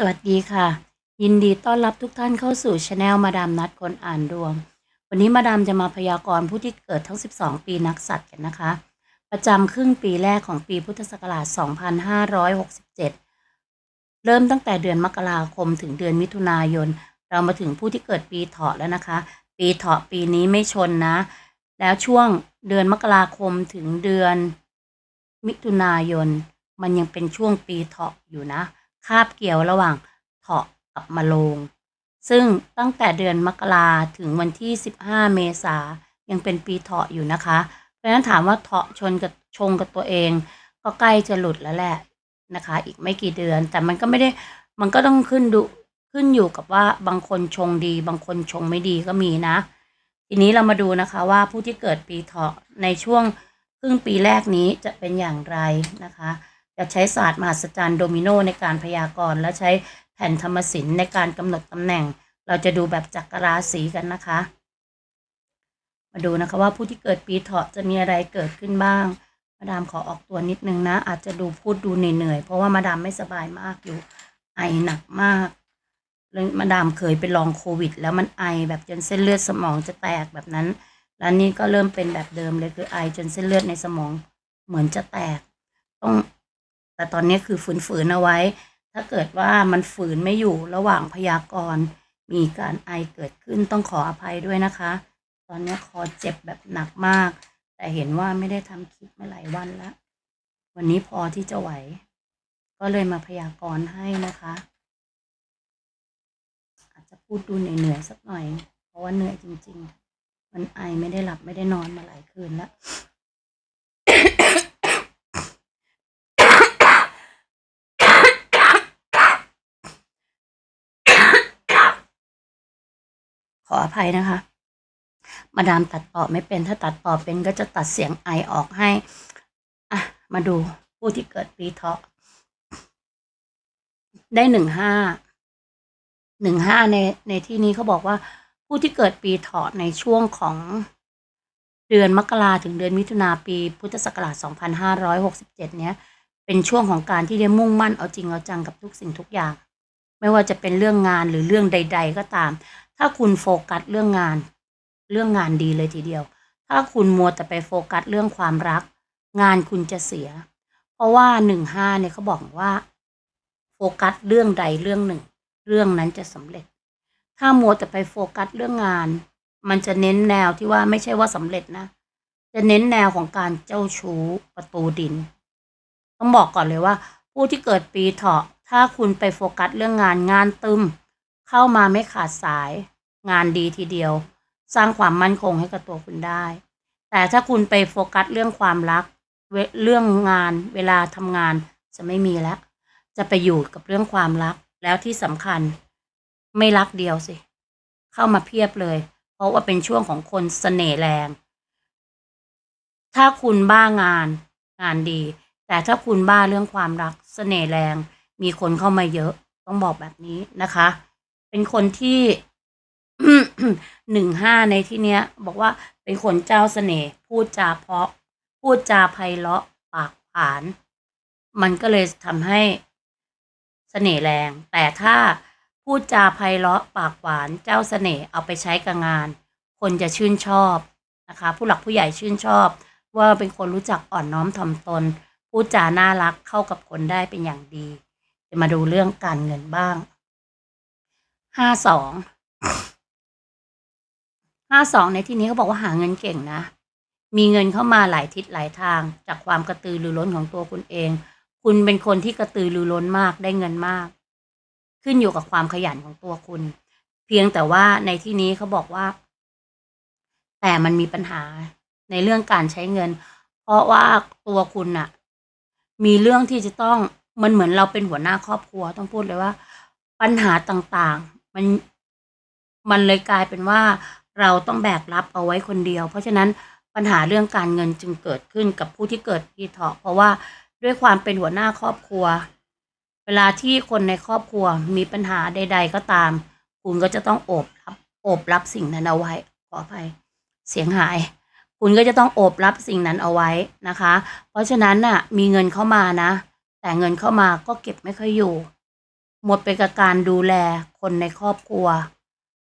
สวัสดีค่ะ ยินดีต้อนรับทุกท่านเข้าสู่ช anel มาดามนัดคนอ่านดวง วันนี้มาดามจะมาพยากรณ์ผู้ที่เกิดทั้ง 12 ปีนักสัตว์กันนะคะ ประจำครึ่งปีแรกของปีพุทธศักราช 2567 เริ่มตั้งแต่เดือนมกราคมถึงเดือนมิถุนายน เรามาถึงผู้ที่เกิดปีเถาะแล้วนะคะ ปีเถาะปีนี้ไม่ชนนะ แล้วช่วงเดือนมกราคมถึงเดือนมิถุนายน มันยังเป็นช่วงปีเถาะอยู่นะ คาบเกี่ยวระหว่างเถาะกับมะโรงซึ่งตั้งแต่เดือนมกราถึงวันที่ 15 เมษายังเป็นปีเถาะอยู่นะคะ เพราะฉะนั้นถามว่าเถาะชนกับชงกับตัวเอง ก็ใกล้จะหลุดแล้วแหละนะคะ อีกไม่กี่เดือน แต่มันก็ไม่ได้มันก็ต้องขึ้นดูขึ้นอยู่กับว่าบางคนชงดี บางคนชงไม่ดีก็มีนะ ทีนี้เรามาดูนะคะว่าผู้ที่เกิดปีเถาะในช่วงครึ่งปีแรกนี้จะเป็นอย่างไรนะคะ จะใช้ศาสตร์มหัศจรรย์โดมิโนในการพยากรณ์และใช้แผ่นธรรมศิลป์ในการกำหนดตำแหน่ง เราจะดูแบบจักรราศีกันนะคะ มาดูนะคะว่าผู้ที่เกิดปีเถาะจะมีอะไรเกิดขึ้นบ้าง มาดามขอออกตัวนิดนึงนะ อาจจะดูพูดดูเหนื่อยๆเพราะว่ามาดามไม่สบายมากอยู่ ไอหนักมากแล้วมาดามเคยไปลองโควิด แล้วมันไอแบบจนเส้นเลือดสมองจะแตกแบบนั้น แล้วนี่ก็เริ่มเป็นแบบเดิมเลยคือไอจนเส้นเลือดในสมองเหมือนจะแตก ต้อง แต่ตอนนี้คือฝืนๆเอาไว้ ถ้าเกิดว่ามันฝืนไม่อยู่ระหว่างพยากรณ์มีการไอเกิดขึ้นต้องขออภัยด้วยนะคะ ตอนนี้คอเจ็บแบบหนักมาก แต่เห็นว่าไม่ได้ทำคลิปมาหลายวันแล้ววันนี้พอที่จะไหว ก็เลยมาพยากรณ์ให้นะคะ อาจจะพูดดูเหนื่อยๆสักหน่อย เพราะว่าเหนื่อยจริง ๆ มันไอไม่ได้หลับไม่ได้นอนมาหลายคืนแล้ว ขออภัยนะคะ มาดามตัดต่อไม่เป็น ถ้าตัดต่อเป็นก็จะตัดเสียงไอออกให้ อะ มาดูผู้ที่เกิดปีเถาะได้หนึ่งห้า หนึ่งห้าในในที่นี้เขาบอกว่า ผู้ที่เกิดปีเถาะในช่วงของเดือนมกราถึงเดือนมิถุนาปีพุทธศักราช 2567 เนี้ย เป็นช่วงของการที่ได้มุ่งมั่นเอาจริงเอาจังกับทุกสิ่งทุกอย่าง ไม่ว่าจะเป็นเรื่องงานหรือเรื่องใด ๆ ก็ตาม ถ้าคุณโฟกัสเรื่องงาน เรื่องงานดีเลยทีเดียว ถ้าคุณมัวแต่ไปโฟกัสเรื่องความรัก งานคุณจะเสีย เพราะว่าหนึ่งห้าเนี่ยเขาบอกว่า โฟกัสเรื่องใดเรื่องหนึ่ง เรื่องนั้นจะสำเร็จ ถ้ามัวแต่ไปโฟกัสเรื่องงาน มันจะเน้นแนวที่ว่าไม่ใช่ว่าสำเร็จนะ จะเน้นแนวของการเจ้าชู้ประตูดิน ต้องบอกก่อนเลยว่า ผู้ที่เกิดปีเถาะถ้าคุณไปโฟกัสเรื่องงานงานตึม เข้ามาไม่ขาดสาย งานดีทีเดียว สร้างความมั่นคงให้กับตัวคุณได้ แต่ถ้าคุณไปโฟกัสเรื่องความรักเเรื่องงานเวลาทำงานจะไม่มีแล้ว จะไปอยู่กับเรื่องความรักแล้วที่สำคัญ ไม่รักเดียวสิ เข้ามาเพียบเลย เพราะว่าเป็นช่วงของคนเสน่ห์แรง ถ้าคุณบ้างาน งานดี แต่ถ้าคุณบ้าเรื่องความรักเสน่ห์แรง มีคนเข้ามาเยอะ ต้องบอกแบบนี้นะคะ เป็นคนที่หนึ่งห้าในที่เนี้ย บอกว่าเป็นคนเจ้าเสน่ห์พูดจาเพาะ พูดจาไพเราะปากผาน มันก็เลยทำให้เสน่ห์แรง แต่ถ้าพูดจาไพเราะปากหวานเจ้าเสน่ห์เอาไปใช้กับงาน คนจะชื่นชอบนะคะ ผู้หลักผู้ใหญ่ชื่นชอบ ว่าเป็นคนรู้จักอ่อนน้อมถ่อมตน พูดจาน่ารักเข้ากับคนได้เป็นอย่างดี จะมาดูเรื่องการเงินบ้าง ห้าสองห้าสองในที่นี้เขาบอกว่าหาเงินเก่งนะ มีเงินเข้ามาหลายทิศหลายทาง จากความกระตือรือร้นของตัวคุณเอง คุณเป็นคนที่กระตือรือร้นมากได้เงินมาก ขึ้นอยู่กับความขยันของตัวคุณ เพียงแต่ว่าในที่นี้เขาบอกว่า แต่มันมีปัญหาในเรื่องการใช้เงิน เพราะว่าตัวคุณน่ะมีเรื่องที่จะต้องมันเหมือนเราเป็นหัวหน้าครอบครัวต้องพูดเลยว่า ปัญหาต่างๆ มันมันเลยกลายเป็นว่าเราต้องแบกรับเอาไว้คนเดียว เพราะฉะนั้นปัญหาเรื่องการเงินจึงเกิดขึ้นกับผู้ที่เกิดปีเถาะเพราะว่าด้วยความเป็นหัวหน้าครอบครัว เวลาที่คนในครอบครัวมีปัญหาใด ๆ ก็ตาม คุณก็จะต้องโอบรับโอบรับสิ่งนั้นเอาไว้ขออภัยเสียงหาย คุณก็จะต้องโอบรับสิ่งนั้นเอาไว้นะคะ เพราะฉะนั้นน่ะ มีเงินเข้ามานะ แต่เงินเข้ามาก็เก็บไม่ค่อยอยู่ หมดไปกับการดูแล คนในครอบครัว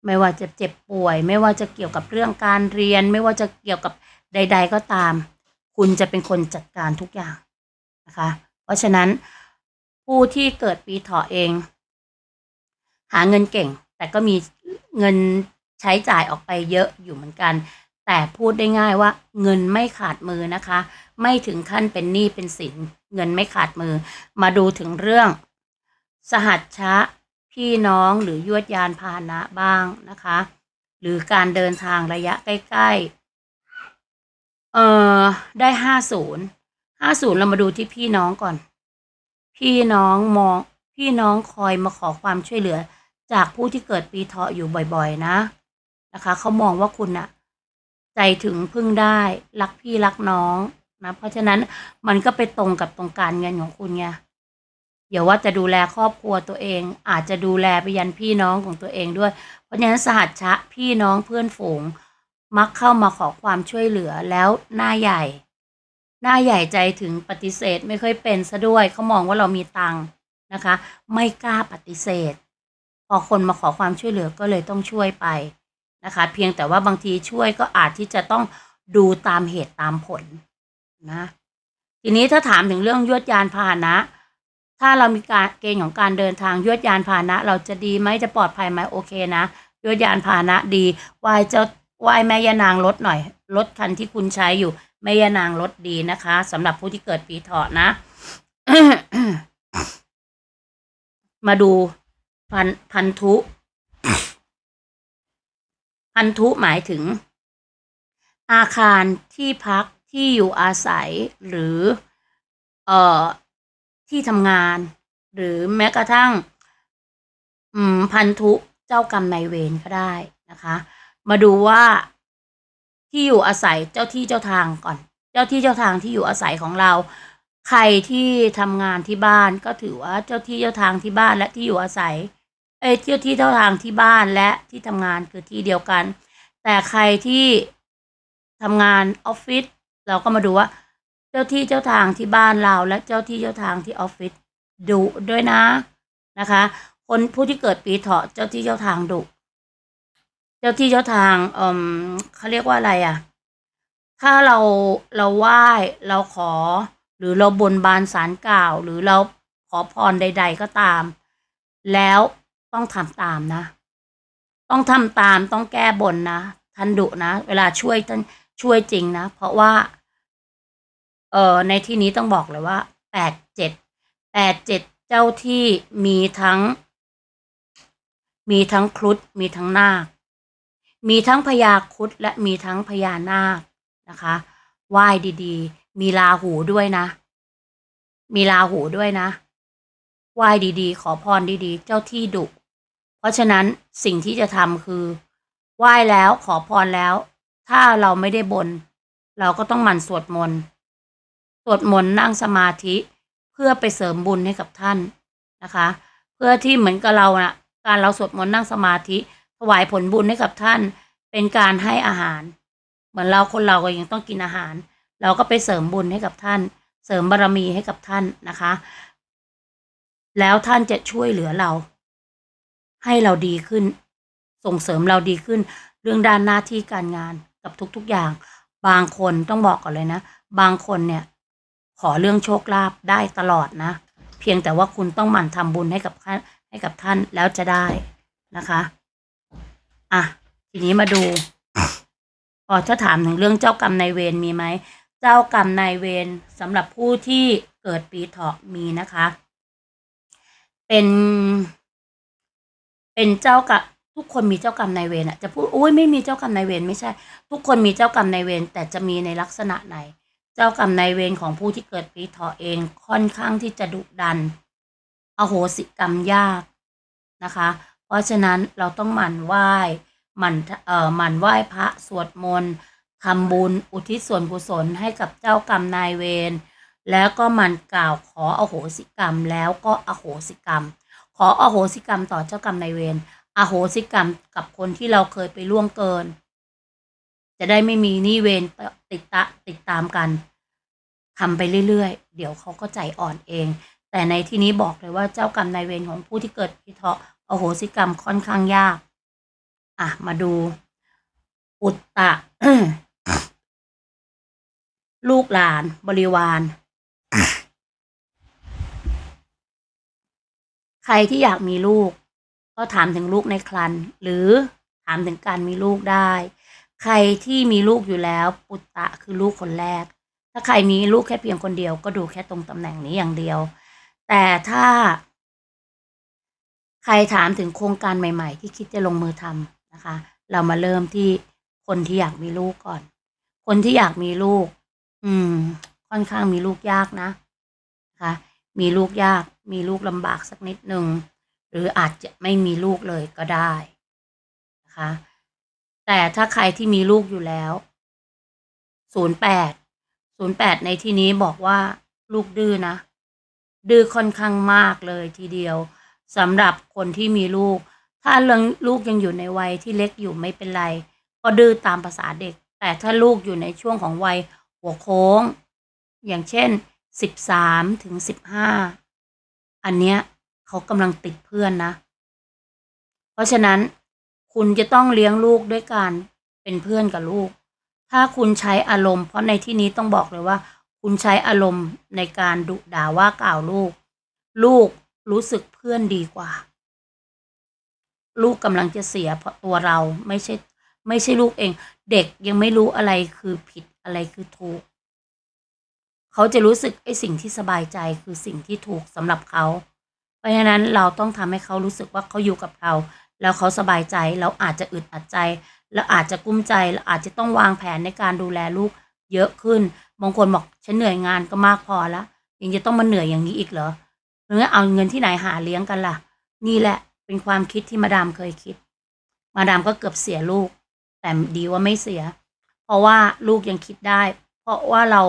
ไม่ว่าจะเจ็บป่วย ไม่ว่าจะเกี่ยวกับเรื่องการเรียน ไม่ว่าจะเกี่ยวกับใด ๆ ก็ตาม คุณจะเป็นคนจัดการทุกอย่างนะคะ เพราะฉะนั้นผู้ที่เกิดปีเถาะเอง หาเงินเก่ง แต่ก็มีเงินใช้จ่ายออกไปเยอะอยู่เหมือนกัน แต่พูดได้ง่ายว่าเงินไม่ขาดมือนะคะ ไม่ถึงขั้นเป็นหนี้เป็นสิน เงินไม่ขาดมือ มาดูถึงเรื่อง สหัชชะ พี่น้องหรือยวดยานพาหนะบ้างนะคะ หรือการเดินทางระยะใกล้ๆ เอ่อ ได้ห้าศูนย์ห้าศูนย์เรามาดูที่พี่น้องก่อน พี่น้องมอง พี่น้องคอยมาขอความช่วยเหลือ จากผู้ที่เกิดปีเถาะอยู่บ่อยๆ นะนะคะเขามองว่าคุณอะใจถึงพึ่งได้รักพี่รักน้องนะเพราะฉะนั้นมันก็ไปตรงกับตรงการเงินของคุณไง อย่าว่าจะดูแลครอบครัวตัวเอง อาจจะดูแลไปยันพี่น้องของตัวเองด้วย เพราะฉะนั้นสหัชชะพี่น้องเพื่อนฝูง มักเข้ามาขอความช่วยเหลือแล้วหน้าใหญ่ หน้าใหญ่ใจถึงปฏิเสธไม่ค่อยเป็นซะด้วยเขามองว่าเรามีตังค์นะคะ ไม่กล้าปฏิเสธ พอคนมาขอความช่วยเหลือก็เลยต้องช่วยไปนะคะ เพียงแต่ว่าบางทีช่วยก็อาจที่จะต้องดูตามเหตุตามผลนะ ทีนี้ถ้าถามถึงเรื่องยวดยานพาหนะ ถ้าเรามีการเกณฑ์ของการเดินทางยวดยานพาหนะ เราจะดีไหมจะปลอดภัยไหมโอเคนะยวดยานพาหนะดีไวายจ้าไวายแม่ยานางรถหน่อยรถคันที่คุณใช้อยู่แม่ยานางรถดีนะคะสำหรับผู้ที่เกิดปีเถาะนะ มาดูพันพันธุ พันธุหมายถึง อาคารที่พักที่อยู่อาศัยหรือ เอ่อ ที่ทำงาน หรือแม้กระทั่งพันธุเจ้ากรรมนายเวรก็ได้นะคะ มาดูว่าที่อยู่อาศัยเจ้าที่เจ้าทางก่อน เจ้าที่เจ้าทางที่อยู่อาศัยของเรา ใครที่ทำงานที่บ้านก็ถือว่าเจ้าที่เจ้าทางที่บ้านและที่อยู่อาศัย เอ้เจ้าที่เจ้าทางที่บ้านและที่ทำงานคือที่เดียวกัน แต่ใครที่ทำงานออฟฟิศเราก็มาดูว่า เจ้าที่เจ้าทางที่บ้านเรา และเจ้าที่เจ้าทางที่ออฟฟิศดุด้วยนะนะคะ คนผู้ที่เกิดปีเถาะเจ้าที่เจ้าทางดุเจ้าที่เจ้าทางเอ่มเขาเรียกว่าอะไรอะ ถ้าเราเราไหว้เราขอ หรือเราบนบานสารกล่าว หรือเราขอพรใด ๆ ก็ตาม แล้วต้องทำตามนะ ต้องทำตามต้องแก้บนนะท่านดุนะ เวลาช่วยท่านช่วยจริงนะ เพราะว่า เอ่อในที่นี้ต้องบอกเลยว่าแปดเจ็ดแปดเจ็ดเจ้าที่มีทั้ง มีทั้งครุฑมีทั้งนาค มีทั้งพญาครุฑและมีทั้งพญานาคนะคะไหว้ดีๆ มีลาหูด้วยนะ มีลาหูด้วยนะไหว้ดีๆ ขอพรดีๆ เจ้าที่ดุ เพราะฉะนั้นสิ่งที่จะทำคือไหว้แล้วขอพรแล้ว ถ้าเราไม่ได้บน เราก็ต้องหมั่นสวดมนต์ สวดมนต์นั่งสมาธิเพื่อไปเสริมบุญให้กับท่านนะคะ เพื่อที่เหมือนกับเรานะ่ะการเราสวดมนต์นั่งสมาธิ ถวายผลบุญให้กับท่าน เป็นการให้อาหาร เหมือนเราคนเราก็ยังต้องกินอาหาร เราก็ไปเสริมบุญให้กับท่าน เสริมบารมีให้กับท่านนะคะ แล้วท่านจะช่วยเหลือเรา ให้เราดีขึ้น ส่งเสริมเราดีขึ้น เรื่องด้านหน้าที่การงานกับทุกๆอย่าง บางคนต้องบอกก่อนเลยนะ บางคนเนี่ย ขอเรื่องโชคลาภได้ตลอดนะ เพียงแต่ว่าคุณต้องหมั่นทำบุญให้กับท่านให้กับท่านแล้วจะได้นะคะ อะ ทีนี้มาดูอ๋อถ้าถามถึงเรื่องเจ้ากรรมนายเวรมีไหม เจ้ากรรมนายเวรสำหรับผู้ที่เกิดปีเถาะมีนะคะ เป็น เป็นเจ้ากับทุกคนมีเจ้ากรรมนายเวรอะจะพูดโอ้ยไม่มีเจ้ากรรมนายเวรไม่ใช่ ทุกคนมีเจ้ากรรมนายเวรแต่จะมีในลักษณะไหน เจ้ากรรมนายเวรของผู้ที่เกิดปีเถาะเองค่อนข้างที่จะดุดัน อโหสิกรรมยากนะคะ เพราะฉะนั้นเราต้องหมั่นไหว้หมั่นเอ่อหมั่นไหว้พระสวดมนต์ทำบุญอุทิศส่วนกุศลให้กับเจ้ากรรมนายเวรแล้วก็หมั่นกล่าวขออโหสิกรรมแล้วก็อโหสิกรรม ขออโหสิกรรมต่อเจ้ากรรมนายเวรอโหสิกรรมกับคนที่เราเคยไปล่วงเกิน จะได้ไม่มีหนี้เวรติดตะติดตามกันทำไปเรื่อยๆ เดี๋ยวเขาก็ใจอ่อนเอง แต่ในที่นี้บอกเลยว่าเจ้ากรรมนายเวรของผู้ที่เกิดปีเถาะอโหสิกรรมค่อนข้างยาก อะ มาดู อุตตะ ลูกหลานบริวาร ใครที่อยากมีลูก ก็ถามถึงลูกในครรภ์หรือถามถึงการมีลูกได้ ใครที่มีลูกอยู่แล้วปุตตะคือลูกคนแรก ถ้าใครมีลูกแค่เพียงคนเดียว ก็ดูแค่ตรงตำแหน่งนี้อย่างเดียว แต่ถ้า ใครถามถึงโครงการใหม่ ๆ ที่คิดจะลงมือทำนะคะ เรามาเริ่มที่คนที่อยากมีลูกก่อน คนที่อยากมีลูก อืม ค่อนข้างมีลูกยากนะนะคะมีลูกยาก มีลูกลำบากสักนิดหนึ่ง หรืออาจจะไม่มีลูกเลยก็ได้นะคะ แต่ถ้าใครที่มีลูกอยู่แล้วศูนย์แปดศูนย์แปดในที่นี้บอกว่าลูกดื้อนะ ดื้อค่อนข้างมากเลยทีเดียวสำหรับคนที่มีลูก ถ้าลูกยังอยู่ในวัยที่เล็กอยู่ไม่เป็นไร ก็ดื้อตามภาษาเด็ก แต่ถ้าลูกอยู่ในช่วงของวัยหัวโค้ง อย่างเช่นสิบสามถึงสิบห้าอันเนี้ยเขากำลังติดเพื่อนนะ เพราะฉะนั้น คุณจะต้องเลี้ยงลูกด้วยการเป็นเพื่อนกับลูก ถ้าคุณใช้อารมณ์ เพราะในที่นี้ต้องบอกเลยว่า คุณใช้อารมณ์ในการดุด่าว่ากล่าวลูก ลูกรู้สึกเพื่อนดีกว่า ลูกกำลังจะเสียเพราะตัวเราไม่ใช่ไม่ใช่ลูกเอง เด็กยังไม่รู้อะไรคือผิดอะไรคือถูก เขาจะรู้สึกไอ้สิ่งที่สบายใจคือสิ่งที่ถูกสำหรับเขา เพราะฉะนั้นเราต้องทำให้เขารู้สึกว่าเขาอยู่กับเรา แล้วเขาสบายใจเราอาจจะอึดอัดใจ แล้วอาจจะกุ้มใจเราอาจจะต้องวางแผนในการดูแลลูกเยอะขึ้นบางคนบอกฉันเหนื่อยงานก็มากพอแล้วยังจะต้องมาเหนื่อยอย่างนี้อีกเหรอหรือเอาเงินที่ไหนหาเลี้ยงกันล่ะ นี่แหละเป็นความคิดที่มาดามเคยคิด มาดามก็เกือบเสียลูก แต่ดีว่าไม่เสีย เพราะว่าลูกยังคิดได้ เพราะว่าเรา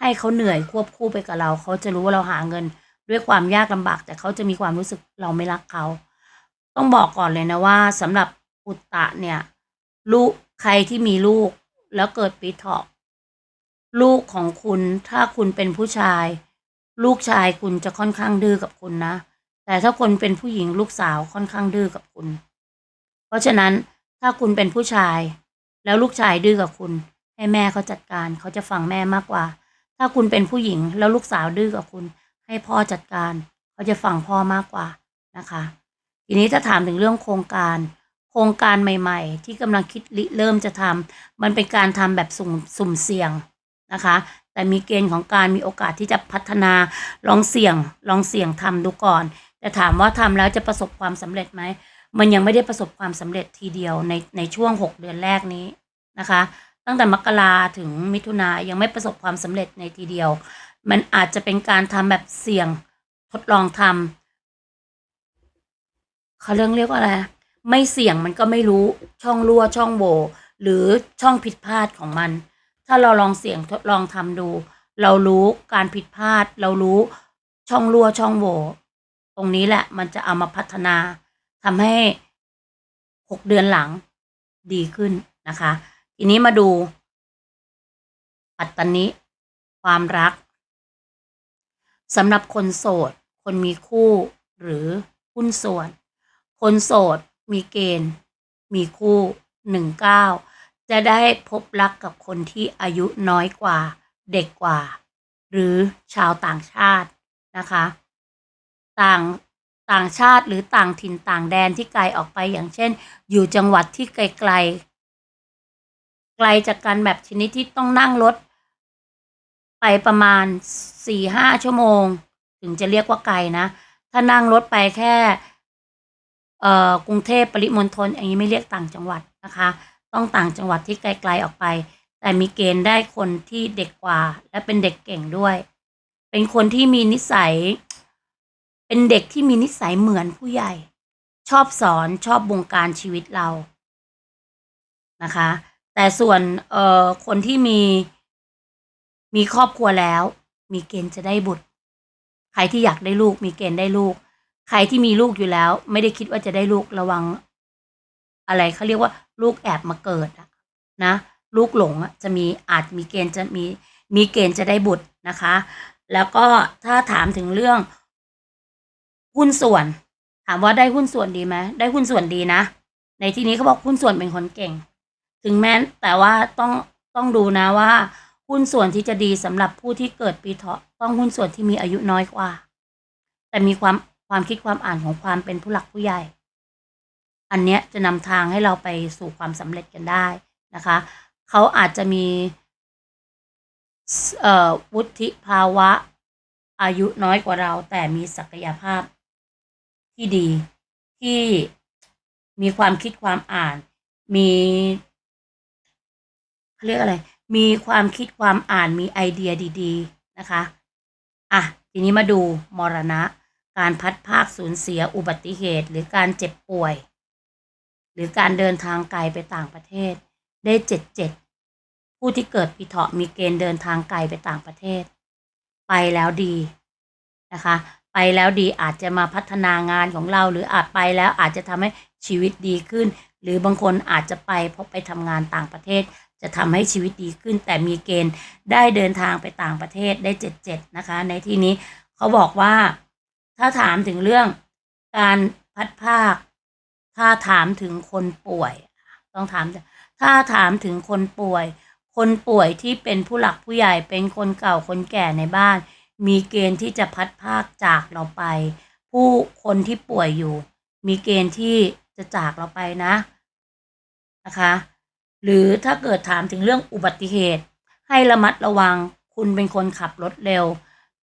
ให้เขาเหนื่อยควบคู่ไปกับเรา เขาจะรู้ว่าเราหาเงิน ด้วยความยากลำบาก แต่เขาจะมีความรู้สึกเราไม่รักเขา ต้องบอกก่อนเลยนะว่าสำหรับอุตตะเนี่ย ลูกใครที่มีลูกแล้วเกิดปีเถาะลูกของคุณถ้าคุณเป็นผู้ชาย ลูกชายคุณจะค่อนข้างดื้อกับคุณนะ แต่ถ้าคนเป็นผู้หญิงลูกสาวค่อนข้างดื้อกับคุณ เพราะฉะนั้นถ้าคุณเป็นผู้ชาย แล้วลูกชายดื้อกับคุณ ให้แม่เขาจัดการเขาจะฟังแม่มากกว่า ถ้าคุณเป็นผู้หญิงแล้วลูกสาวดื้อกับคุณ ให้พ่อจัดการ เขาจะฟังพ่อมากกว่านะคะ ทีนี้ถ้าถามถึงเรื่องโครงการ โครงการใหม่ ๆ ที่กำลังคิดเริ่มจะทำมันเป็นการทำแบบสุ่มสุ่มเสี่ยงนะคะ แต่มีเกณฑ์ของการมีโอกาสที่จะพัฒนาลองเสี่ยง ลองเสี่ยงทำดูก่อน แต่ถามว่าทำแล้วจะประสบความสำเร็จไหมมันยังไม่ได้ประสบความสำเร็จทีเดียวในในช่วง 6 เดือนแรกนี้นะคะ ตั้งแต่มกราถึงมิถุนายังไม่ประสบความสำเร็จในทีเดียว มันอาจจะเป็นการทำแบบเสี่ยงทดลองทำ เขาเรื่องเรียกว่าอะไร ไม่เสี่ยงมันก็ไม่รู้ช่องรั่วช่องโหว่หรือช่องผิดพลาดของมัน ถ้าเราลองเสี่ยงทดลองทำดู เรารู้การผิดพลาด เรารู้ช่องรั่วช่องโหว่ตรงนี้แหละมันจะเอามาพัฒนาทำให้หกเดือนหลังดีขึ้นนะคะ ทีนี้มาดู ปัตตานิความรักสำหรับคนโสด คนมีคู่หรือหุ้นส่วน คนโสดมีเกณฑ์ มีคู่หนึ่งเก้าจะได้พบรักกับคนที่อายุน้อยกว่า เด็กกว่า หรือชาวต่างชาตินะคะ ต่างต่างชาติหรือต่างถิ่นต่างแดนที่ไกลออกไปอย่างเช่น อยู่จังหวัดที่ไกลๆไกลจากกันแบบชนิดที่ต้องนั่งรถ ไปประมาณสี่ห้าชั่วโมง ถึงจะเรียกว่าไกลนะ ถ้านั่งรถไปแค่ เอ่อกรุงเทพปริมณฑลอย่างนี้ไม่เรียกต่างจังหวัดนะคะ ต้องต่างจังหวัดที่ไกลๆออกไป แต่มีเกณฑ์ได้คนที่เด็กกว่า และเป็นเด็กเก่งด้วย เป็นคนที่มีนิสัย เป็นเด็กที่มีนิสัยเหมือนผู้ใหญ่ ชอบสอนชอบบงการชีวิตเรานะคะ แต่ส่วนเอ่อคนที่มีมีครอบครัวแล้ว มีเกณฑ์จะได้บุตร ใครที่อยากได้ลูกมีเกณฑ์ได้ลูก ใครที่มีลูกอยู่แล้ว ไม่ได้คิดว่าจะได้ลูกระวัง อะไรเขาเรียกว่า ลูกแอบมาเกิดอะนะ ลูกหลงจะมีอาจมีเกณฑ์จะมีมีเกณฑ์จะได้บุตรนะคะ แล้วก็ถ้าถามถึงเรื่อง หุ้นส่วน ถามว่าได้หุ้นส่วนดีไหมได้หุ้นส่วนดีนะ ในที่นี้เขาบอกหุ้นส่วนเป็นคนเก่ง ถึงแม้แต่ว่าต้องต้องดูนะว่า หุ้นส่วนที่จะดีสำหรับผู้ที่เกิดปีเถาะต้องหุ้นส่วนที่มีอายุน้อยกว่า แต่มีความ ความคิดความอ่านของความเป็นผู้หลักผู้ใหญ่ อันเนี้ยจะนำทางให้เราไปสู่ความสำเร็จกันได้นะคะ เขาอาจจะมีเอ่อวุฒิภาวะอายุน้อยกว่าเรา แต่มีศักยภาพที่ดีที่มีความคิดความอ่าน มีเรียกอะไร มีความคิดความอ่านมีไอเดียดี ๆ นะคะ อะ ทีนี้มาดูมรณะ การพัดภาคสูญเสียอุบัติเหตุ หรือการเจ็บป่วย หรือการเดินทางไกลไปต่างประเทศ ได้เจ็ดเจ็ดผู้ที่เกิดปีเถาะมีเกณฑ์เดินทางไกลไปต่างประเทศ ไปแล้วดีนะคะ ไปแล้วดีอาจจะมาพัฒนางานของเรา หรืออาจไปแล้วอาจจะทำให้ชีวิตดีขึ้น หรือบางคนอาจจะไปเพราะไปทำงานต่างประเทศ จะทำให้ชีวิตดีขึ้น แต่มีเกณฑ์ได้เดินทางไปต่างประเทศได้เจ็ดเจ็ดนะคะ ในที่นี้เขาบอกว่า ถ้าถามถึงเรื่องการพัดภาค ถ้าถามถึงคนป่วย ต้องถาม ถ้าถามถึงคนป่วย คนป่วยที่เป็นผู้หลักผู้ใหญ่เป็นคนเก่าคนแก่ในบ้าน มีเกณฑ์ที่จะพัดภาคจากเราไป ผู้คนที่ป่วยอยู่ มีเกณฑ์ที่จะจากเราไปนะ นะคะ หรือถ้าเกิดถามถึงเรื่องอุบัติเหตุ ให้ระมัดระวังคุณเป็นคนขับรถเร็ว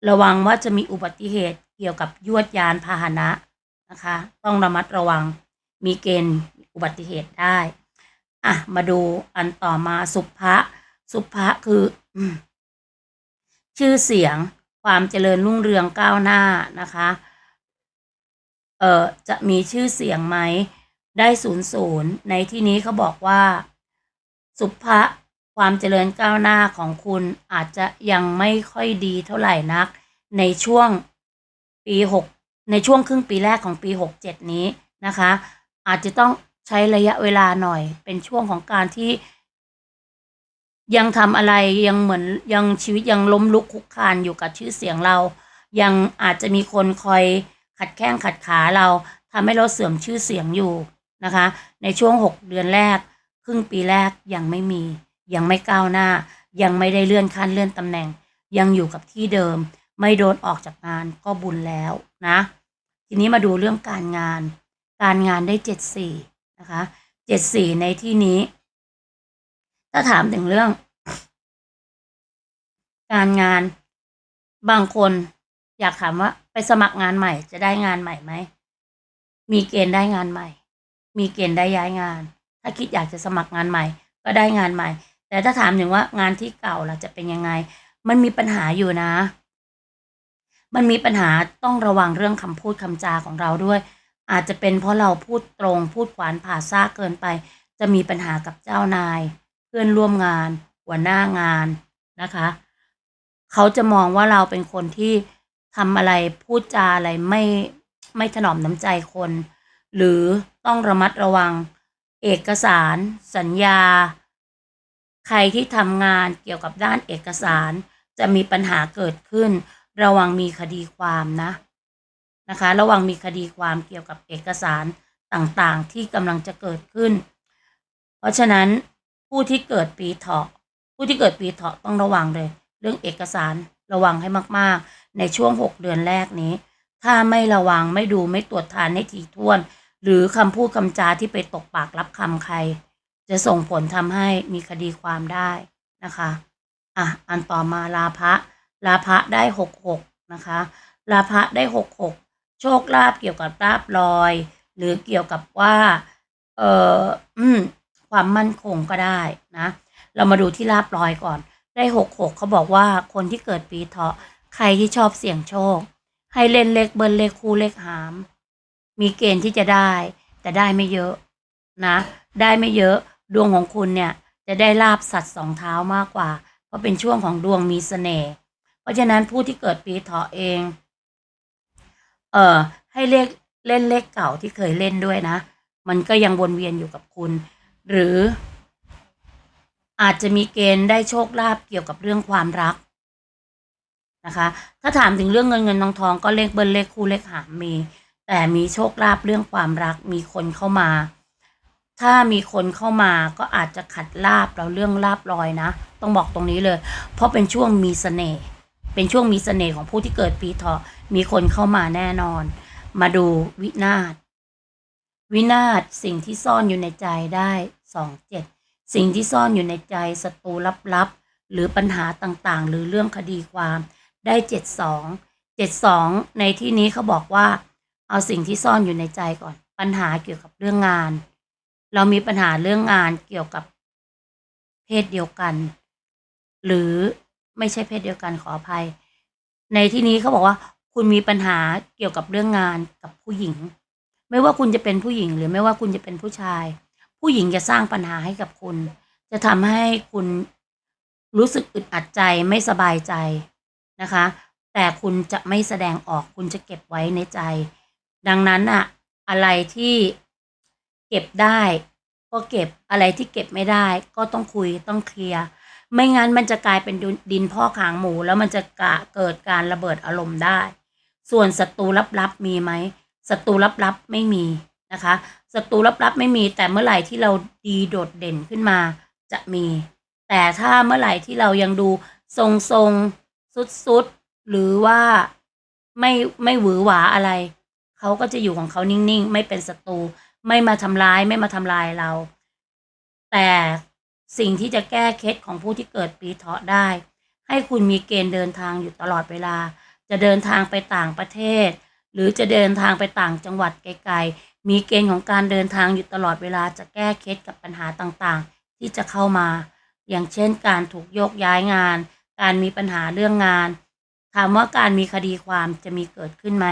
ระวังว่าจะมีอุบัติเหตุ เกี่ยวกับยวดยานพาหนะนะคะ ต้องระมัดระวังมีเกณฑ์อุบัติเหตุได้อะมาดูอันต่อมาสุภะสุภะคืออชื่อเสียงความเจริญรุ่งเรืองก้าวหน้านะคะเอ่อจะมีชื่อเสียงไหมได้ศูนย์ศูนย์ในที่นี้เขาบอกว่า สุภะความเจริญก้าวหน้าของคุณอาจจะยังไม่ค่อยดีเท่าไหร่นัก ในช่วง ปีหกในช่วงครึ่งปีแรกของปีหกเจ็ดนี้นะคะ อาจจะต้องใช้ระยะเวลาหน่อย เป็นช่วงของการที่ ยังทำอะไรยังเหมือนยังชีวิตยังล้มลุกคลุกคานอยู่กับชื่อเสียงเรา ยังอาจจะมีคนคอยขัดแข้งขัดขาเราทำให้เราเสื่อมชื่อเสียงอยู่นะคะ ในช่วงหกเดือนแรก ครึ่งปีแรกยังไม่มี ยังไม่ก้าวหน้า ยังไม่ได้เลื่อนขั้นเลื่อนตำแหน่ง ยังอยู่กับที่เดิม ไม่โดนออกจากงานก็บุญแล้วนะ ทีนี้มาดูเรื่องการงาน การงานได้เจ็ดสี่นะคะเจ็ดสี่ในที่นี้ ถ้าถามถึงเรื่อง การงานบางคนอยากถามว่า ไปสมัครงานใหม่จะได้งานใหม่ไหม มีเกณฑ์ได้งานใหม่ มีเกณฑ์ได้ย้ายงาน ถ้าคิดอยากจะสมัครงานใหม่ ก็ได้งานใหม่ แต่ถ้าถามถึงว่างานที่เก่าล่ะจะเป็นยังไง มันมีปัญหาอยู่นะ มันมีปัญหาต้องระวังเรื่องคำพูดคำจาของเราด้วย อาจจะเป็นเพราะเราพูดตรง พูดขวานผ่าซากเกินไป จะมีปัญหากับเจ้านาย เพื่อนร่วมงาน หัวหน้างานนะคะ เขาจะมองว่าเราเป็นคนที่ทำอะไรพูดจาอะไรไม่ไม่ถนอมน้ำใจคน หรือต้องระมัดระวัง เอกสาร สัญญา ใครที่ทำงานเกี่ยวกับด้านเอกสารจะมีปัญหาเกิดขึ้น ระวังมีคดีความนะนะคะ ระวังมีคดีความเกี่ยวกับเอกสารต่างๆ ที่กำลังจะเกิดขึ้น เพราะฉะนั้นผู้ที่เกิดปีเถาะผู้ที่เกิดปีเถาะต้องระวังเลย เรื่องเอกสารระวังให้มากๆ ในช่วงหกเดือนแรกนี้ ถ้าไม่ระวังไม่ดูไม่ตรวจทานให้ถี่ถ้วน หรือคำพูดคำจาที่ไปตกปากรับคำใคร จะส่งผลทำให้มีคดีความได้นะคะ อะ อันต่อมาลาภะ ลาภะได้หกหกนะคะ ลาภะได้หกหกโชคลาภเกี่ยวกับลาบลอย หรือเกี่ยวกับว่าเอ่ออืมความมั่นคงก็ได้นะ เรามาดูที่ลาบลอยก่อน ได้หกหกเขาบอกว่าคนที่เกิดปีเถาะใครที่ชอบเสี่ยงโชค ให้เล่นเลขเบิ้ลเลขคู่เลขหาม มีเกณฑ์ที่จะได้ แต่ได้ไม่เยอะนะ ได้ไม่เยอะดวงของคุณเนี่ยจะได้ลาบสัตว์สองเท้ามากกว่า เพราะเป็นช่วงของดวงมีเสน่ห์ เพราะฉะนั้นผู้ที่เกิดปีเถาะเอง เอ่อ ให้เลขเล่นเลขเก่าที่เคยเล่นด้วยนะ มันก็ยังวนเวียนอยู่กับคุณ หรือ อาจจะมีเกณฑ์ได้โชคลาภเกี่ยวกับเรื่องความรักนะคะ ถ้าถามถึงเรื่องเงินเงินทองทองก็เลขเบิ้ลเลขคู่เลขหามมี แต่มีโชคลาภเรื่องความรักมีคนเข้ามา ถ้ามีคนเข้ามาก็อาจจะขัดลาบเราเรื่องลาบลอยนะ ต้องบอกตรงนี้เลย เพราะเป็นช่วงมีเสน่ห์ เป็นช่วงมีเสน่ห์ของผู้ที่เกิดปีเถาะมีคนเข้ามาแน่นอน มาดูวินาศวินาศสิ่งที่ซ่อนอยู่ในใจได้สองเจ็ดสิ่งที่ซ่อนอยู่ในใจศัตรูลับๆ หรือปัญหาต่างๆ หรือเรื่องคดีความได้เจ็ดสองเจ็ดสองในที่นี้เขาบอกว่า เอาสิ่งที่ซ่อนอยู่ในใจก่อน ปัญหาเกี่ยวกับเรื่องงาน เรามีปัญหาเรื่องงานเกี่ยวกับเพศเดียวกัน หรือ ไม่ใช่เพศเดียวกันขออภัย ในที่นี้เขาบอกว่า คุณมีปัญหาเกี่ยวกับเรื่องงานกับผู้หญิง ไม่ว่าคุณจะเป็นผู้หญิง หรือไม่ว่าคุณจะเป็นผู้ชาย ผู้หญิงจะสร้างปัญหาให้กับคุณ จะทำให้คุณรู้สึกอึดอัดใจไม่สบายใจนะคะ แต่คุณจะไม่แสดงออกคุณจะเก็บไว้ในใจ ดังนั้นอะอะไรที่เก็บได้ ก็เก็บอะไรที่เก็บไม่ได้ ก็ต้องคุยต้องเคลียร์ ไม่งั้นมันจะกลายเป็นดินพ่อกหางหมู แล้วมันจะกะเกิดการระเบิดอารมณ์ได้ ส่วนศัตรูลับๆมีไหมศัตรูลับๆไม่มีนะคะศัตรูลับๆไม่มี แต่เมื่อไหร่ที่เราดีโดดเด่นขึ้นมาจะมี แต่ถ้าเมื่อไหร่ที่เรายังดูทรงๆสุดๆหรือว่าไม่ไม่หวือหวาอะไร เขาก็จะอยู่ของเขานิ่งๆ ไม่เป็นศัตรูไม่มาทำร้ายไม่มาทำลายเรา แต่ สิ่งที่จะแก้เคล็ดของผู้ที่เกิดปีเถาะได้ ให้คุณมีเกณฑ์เดินทางอยู่ตลอดเวลา จะเดินทางไปต่างประเทศ หรือจะเดินทางไปต่างจังหวัดไกลๆ มีเกณฑ์ของการเดินทางอยู่ตลอดเวลาจะแก้เคล็ดกับปัญหาต่างๆ ที่จะเข้ามา อย่างเช่น การถูกโยกย้ายงาน การมีปัญหาเรื่องงาน ถามว่าการมีคดีความจะมีเกิดขึ้นไหม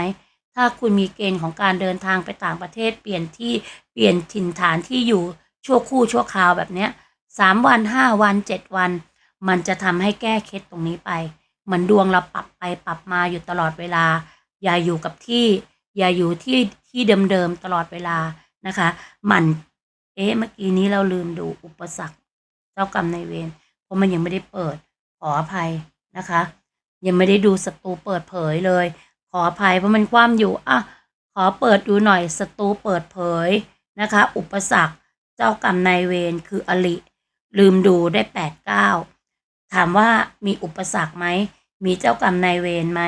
ถ้าคุณมีเกณฑ์ของการเดินทางไปต่างประเทศ เปลี่ยนที่เปลี่ยนถิ่นฐานที่อยู่ชั่วคู่ชั่วคราวแบบเนี้ย สามวันห้าวันเจ็ดวัน มันจะทำให้แก้เคล็ดตรงนี้ไป เหมือนดวงเราปรับไปปรับมาอยู่ตลอดเวลา อย่าอยู่กับที่ อย่าอยู่ที่ที่เดิมๆตลอดเวลานะคะหมันเอ๊ะเมื่อกี้นี้เราลืมดูอุปสรรค เจ้ากรรมนายเวรเพราะมันยังไม่ได้เปิด ขออภัยนะคะ ยังไม่ได้ดูศัตรูเปิดเผยเลย ขออภัยเพราะมันคว่ำอยู่อะขอเปิดดูหน่อยศัตรูเปิดเผยนะคะ อุปสรรค เจ้ากรรมนายเวรคืออลิ ลืมดูได้แปดเก้าถามว่ามีอุปสรรคไหม มีเจ้ากรรมนายเวรไหม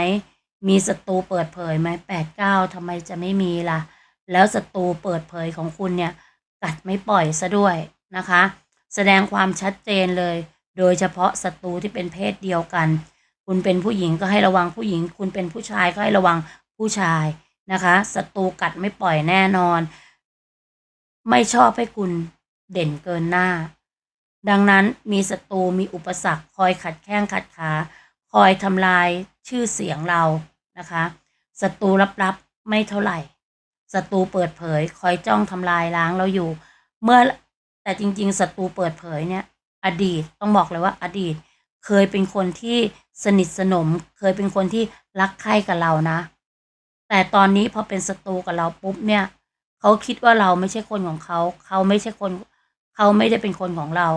มีศัตรูเปิดเผยไหมแปดเก้าทำไมจะไม่มีล่ะ แล้วศัตรูเปิดเผยของคุณเนี่ย กัดไม่ปล่อยซะด้วยนะคะ แสดงความชัดเจนเลย โดยเฉพาะศัตรูที่เป็นเพศเดียวกัน คุณเป็นผู้หญิงก็ให้ระวังผู้หญิง คุณเป็นผู้ชายก็ให้ระวังผู้ชายนะคะศัตรูกัดไม่ปล่อยแน่นอน ไม่ชอบให้คุณเด่นเกินหน้า ดังนั้นมีศัตรูมีอุปสรรคคอยขัดแข้งขัดขา คอยทำลายชื่อเสียงเรานะคะศัตรูลับๆไม่เท่าไหร่ศัตรูเปิดเผย คอยจ้องทำลายล้างเราอยู่ เมื่อแต่จริงๆศัตรูเปิดเผยเนี่ย อดีตต้องบอกเลยว่าอดีต เคยเป็นคนที่สนิทสนม เคยเป็นคนที่รักใคร่กับเรานะ แต่ตอนนี้พอเป็นศัตรูกับเราปุ๊บเนี่ยเขาคิดว่าเราไม่ใช่คนของเขา เขาไม่ใช่คน เขาไม่ได้เป็นคนของเรา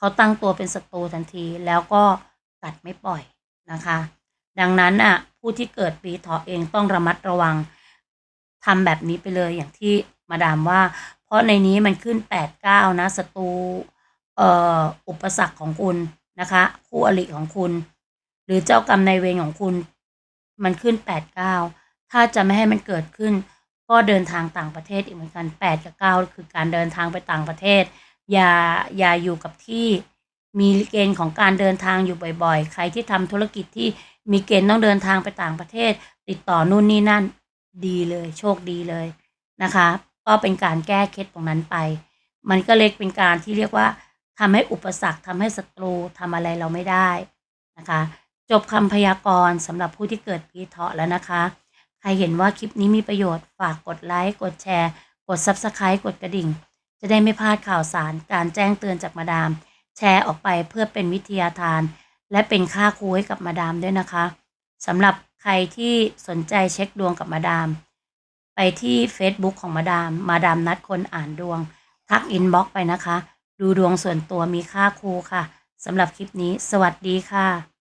เขาตั้งตัวเป็นศัตรูทันที แล้วก็กัดไม่ปล่อยนะคะ ดังนั้นอะผู้ที่เกิดปีเถาะเองต้องระมัดระวังทำแบบนี้ไปเลยอย่างที่มาดามว่า เพราะในนี้มันขึ้นแปดเก้านะศัตรูเอ่ออุปสรรคของคุณนะคะคู่อริของคุณ หรือเจ้ากรรมนายเวรของคุณ มันขึ้นแปดเก้าถ้าจะไม่ให้มันเกิดขึ้น ก็เดินทางต่างประเทศอีกเหมือนกันแปดกับเก้าคือการเดินทางไปต่างประเทศ อย่าอย่าอยู่กับที่มีเกณฑ์ของการเดินทางอยู่บ่อยๆ ใครที่ทำธุรกิจที่มีเกณฑ์ต้องเดินทางไปต่างประเทศ ติดต่อนู่นนี่นั่นดีเลย โชคดีเลยนะคะ ก็เป็นการแก้เคล็ดตรงนั้นไป มันก็เล็กเป็นการที่เรียกว่าทำให้อุปสรรคทำให้ศัตรูทำอะไรเราไม่ได้นะคะ จบคำพยากรณ์สำหรับผู้ที่เกิดปีเถาะแล้วนะคะ ใครเห็นว่าคลิปนี้มีประโยชน์ฝากกดไลค์กดแชร์ กด Subscribe กดกระดิ่ง จะได้ไม่พลาดข่าวสารการแจ้งเตือนจากมาดาม แชร์ออกไปเพื่อเป็นวิทยาทาน และเป็นค่าครูให้กับมาดามด้วยนะคะสำหรับใครที่สนใจเช็คดวงกับมาดาม ไปที่ Facebook ของมาดาม มาดามนัดคนอ่านดวง ทักอินบ็อกไปนะคะ ดูดวงส่วนตัวมีค่าครูค่ะสำหรับคลิปนี้ สวัสดีค่ะ